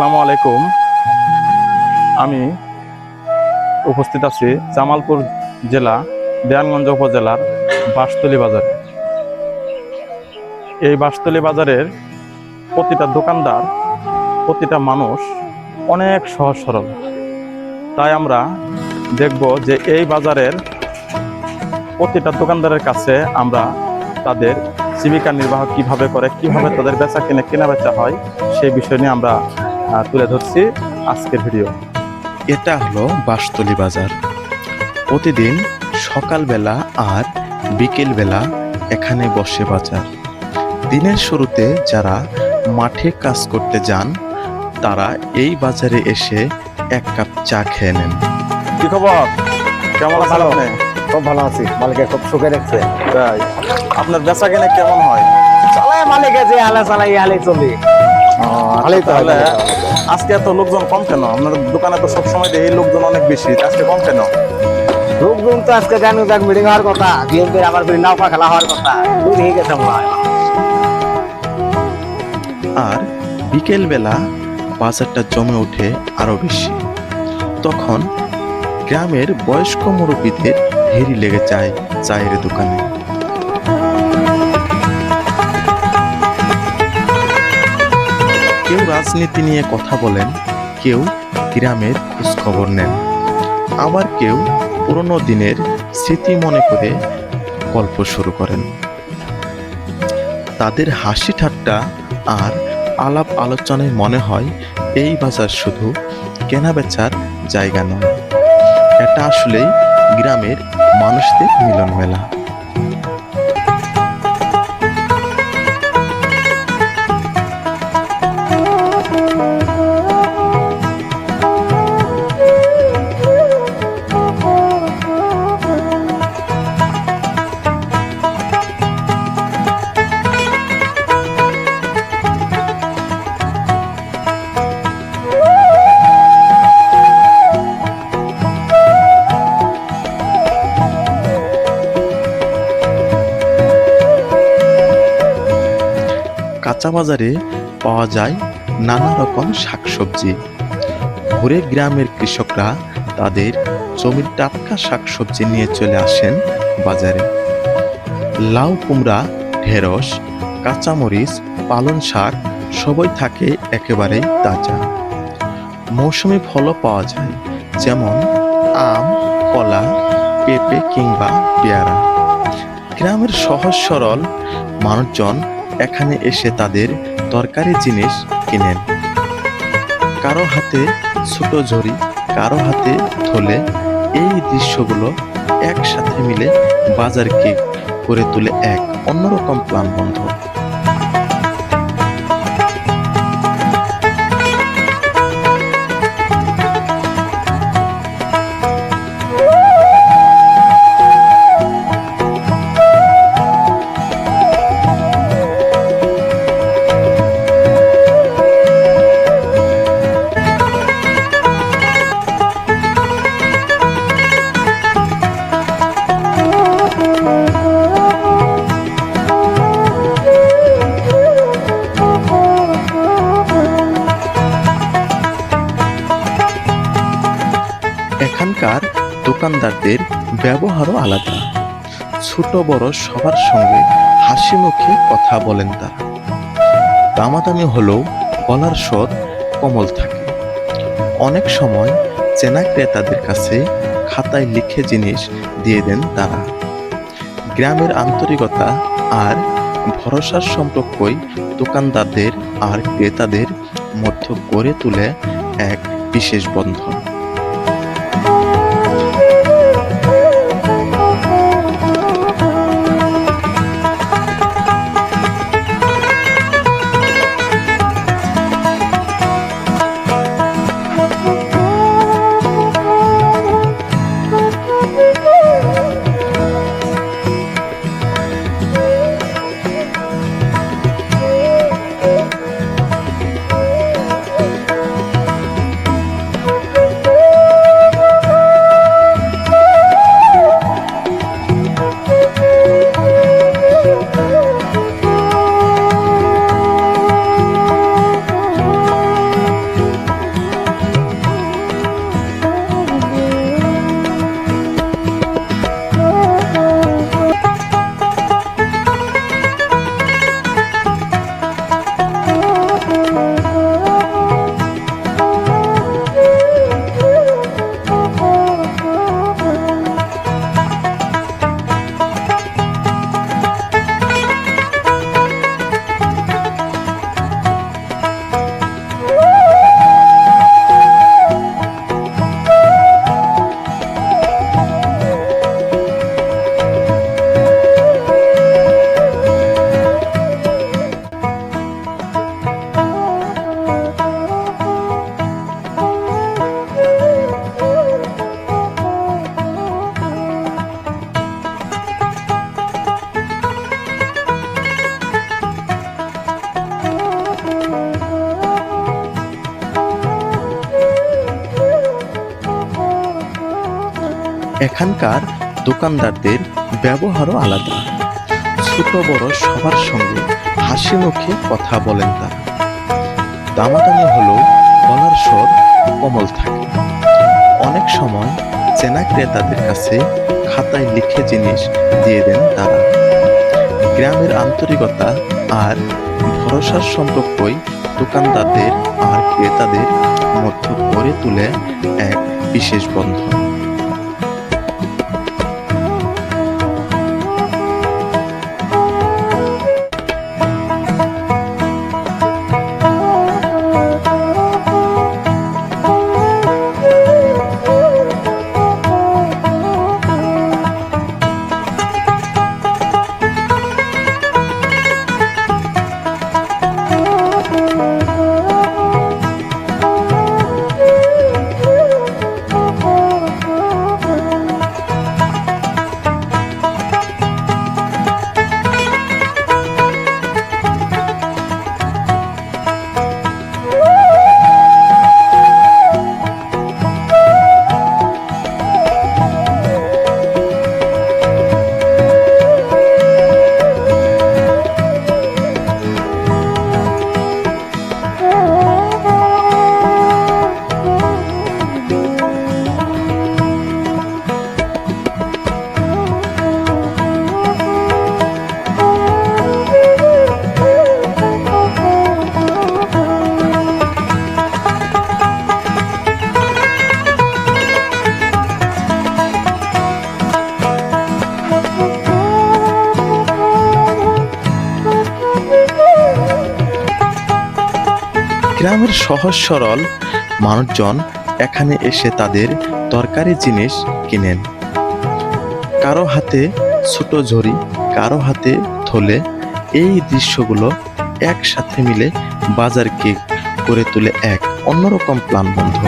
আসসালামু আলাইকুম। আমি উপস্থিত আছি জামালপুর জেলা দেয়ানগঞ্জ উপজেলার বাঁশতলী বাজারে। এই বাঁশতলী বাজারের প্রতিটা দোকানদার, প্রতিটা মানুষ অনেক সহজ সরল। তাই আমরা দেখব যে এই বাজারের প্রতিটা দোকানদারের কাছে আমরা তাদের জীবিকা নির্বাহ কীভাবে করে, কীভাবে তাদের বেচা কিনে কেনা বেচা হয়, সেই বিষয় নিয়ে আমরা তুলে ধরছি আজকের ভিডিও। এটা হলো বাঁশতলী বাজার। প্রতিদিন সকালবেলা আর বিকেলবেলা এখানে বসে বাজার। দিনের শুরুতে যারা মাঠে কাজ করতে যান তারা এই বাজারে এসে এক কাপ চা খেয়ে নেন। কি খবর? কেমন ভালো। খুব ভালো আছি। মালিকের খুব সুখে দেখছে। তাই। আপনার বেচা কিনে কেমন হয়? চালায় মালিকে যে হালে চালাই আলে চলি। ভালোই তো তাহলে আজকে এত লোকজন কম কেন? আপনার দোকানে তো সবসময় দেখি লোকজন অনেক বেশি আজকে কম কেন? লোকজন তো আজকে জানো যাক মিটিং হওয়ার কথা। বিএনপির আমার ফিরে নৌকা খেলা হওয়ার কথা। দুই হয়ে গেছে হয়। আর বিকেলবেলা বাজারটা জমে ওঠে আরও বেশি। তখন গ্রামের বয়স্ক মুরব্বীদের ভিড় লেগে যায় চায়ের দোকানে। রাজনীতি নিয়ে কথা বলেন, কেউ গ্রামের খোঁজ খবর নেন। আবার কেউ পুরনো দিনের স্মৃতি মনে করে গল্প শুরু করেন। তাদের হাসি ঠাট্টা আর আলাপ আলোচনায় মনে হয় এই বাজার শুধু কেনাবেচার জায়গা নয়। এটা আসলেই গ্রামের মানুষদের মিলন মেলা কাঁচা বাজারে পাওয়া যায় নানা রকম শাকসবজি। ভোরে গ্রামের কৃষকরা তাদের জমির টাটকা শাকসবজি নিয়ে চলে আসেন বাজারে। লাউ, কুমড়া, ঢেঁড়স, কাঁচামরিচ, পালং শাক সবই থাকে একেবারেই তাজা। মৌসুমি ফলও পাওয়া যায়, যেমন আম, কলা, পেঁপে কিংবা পেয়ারা। গ্রামের সহজ সরল মানুষজন এখানে এসে তাদের দরকারি জিনিস কিনেন। কারও হাতে ছোট ঝড়ি, কারও হাতে থলে, এই দৃশ্যগুলো একসাথে মিলে বাজারকে করে তুলে এক অন্যরকম প্রাণবন্ধ। এখানকার দোকানদারদের ব্যবহারও আলাদা। ছোট বড় সবার সঙ্গে হাসি মুখে কথা বলেন তারা। দামাদামি হলেও গলার স্বর কোমল থাকে। অনেক সময় চেনা ক্রেতাদের কাছে খাতায় লিখে জিনিস দিয়ে দেন তারা। গ্রামের আন্তরিকতা আর ভরসার সম্পর্কই দোকানদারদের আর ক্রেতাদের মধ্যে গড়ে তুলে এক বিশেষ বন্ধন। এখানকার দোকানদারদের ব্যবহারও আলাদা। ছোট বড় সবার সঙ্গে হাসি মুখে কথা বলেন তারা। দামাদামি হলেও গলার স্বর কোমল থাকে। অনেক সময় চেনা ক্রেতাদের কাছে খাতায় লিখে জিনিস দিয়ে দেন তারা। গ্রামের আন্তরিকতা আর ভরসার সম্পর্কই দোকানদারদের আর ক্রেতাদের মধ্যে গড়ে তুলে এক বিশেষ বন্ধন। গ্রামের সহজ সরল মানুষজন এখানে এসে তাদের দরকারি জিনিস কিনেন। কারও হাতে ছোট ঝড়ি, কারও হাতে থলে, এই দৃশ্যগুলো একসাথে মিলে বাজারকে করে তুলে এক অন্যরকম প্ল্যান বন্ধ